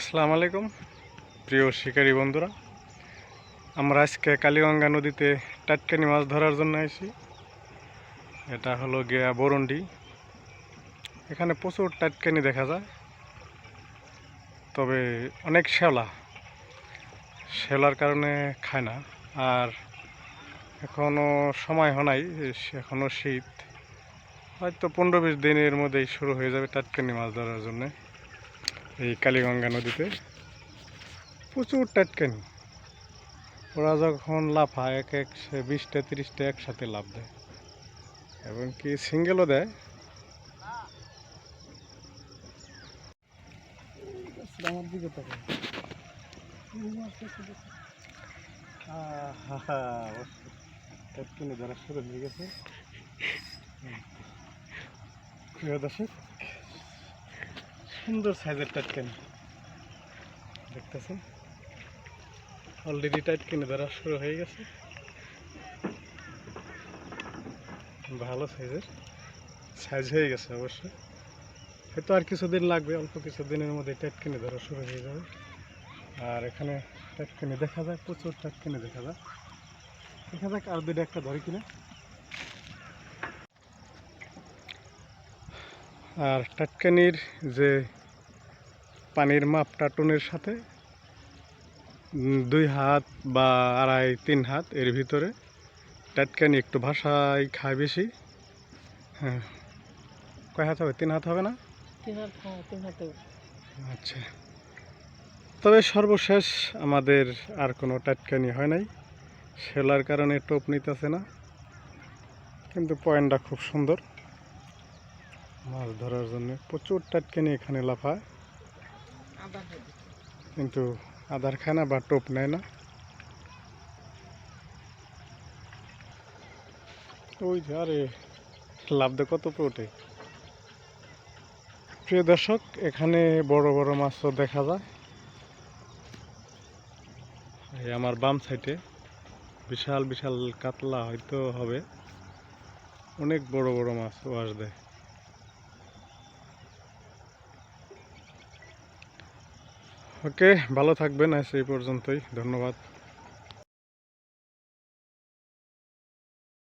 আসসালামু আলাইকুম। প্রিয় শিকারী বন্ধুরা, আমরা আজকে কালীগঙ্গা নদীতে টাটকানি মাছ ধরার জন্য আইছি। এটা হলো গিয়া বরন্ডি। এখানে প্রচুর টাটকানি দেখা যায়। তবে অনেক শ্যাওলা শ্যাওলার কারণে খায় না। আর এখনও সময় হয় নাই এখনও শীত। হয়তো পনেরো বিশ দিনের মধ্যেই শুরু হয়ে যাবে টাটকানি মাছ ধরার জন্যে। এই কালীগঙ্গা নদীতে প্রচুর টাটকানি। ওরা যখন লাফায়, এক এক সে বিশটা, তিরিশটা একসাথে লাভ দেয়। এবং কি সিঙ্গেলও দেয়। টাটকানি ধরা শুরু হয়ে গেছে। দর্শক সুন্দর সাইজের টাটকানি দেখতেছেন? অলরেডি টাটকানি ধরা শুরু হয়ে গেছে। ভালো সাইজের। সাইজ হয়ে গেছে অবশ্যই হয়তো আর কিছুদিন লাগবে, অল্প কিছু দিনের মধ্যে টাটকানি ধরা শুরু হয়ে যাবে। আর এখানে টাটকানি দেখা যায়, প্রচুর টাটকানি দেখা যায়। দেখা যাক আর দুটো একটা ধরে কিনা। আর টাটকানির যে পানির মাপটা টনের সাথে দুই হাত বা আড়াই তিন হাত এর ভিতরে। টাটকানি একটু ভাষায় খায় বেশি। হ্যাঁ। কয় হাত হবে? তিন হাত হবে না? তিন হাত হ্যাঁ তিন হাতে আচ্ছা। তবে সর্বশেষ আমাদের আর কোনো টাটকানি হয় নাই। সেলার কারণে টোপ নিতেছে না। কিন্তু পয়েন্টটা খুব সুন্দর। মাছ ধরার জন্য প্রচুর টাটকানি এখানে লাফায়। কিন্তু আধার খায় না বা টোপ নেয় না। ওই যে, আরে, লাভ দে কত পোটে প্রিয় দর্শক, এখানে বড় বড় মাছও দেখা যায়। এই আমার বাম সাইডে বিশাল বিশাল কাতলা হয়তো হবে। অনেক বড় বড় মাছ ওয়াশ দেয় ওকে ভালো থাকবেন আজ এই পর্যন্তই ধন্যবাদ।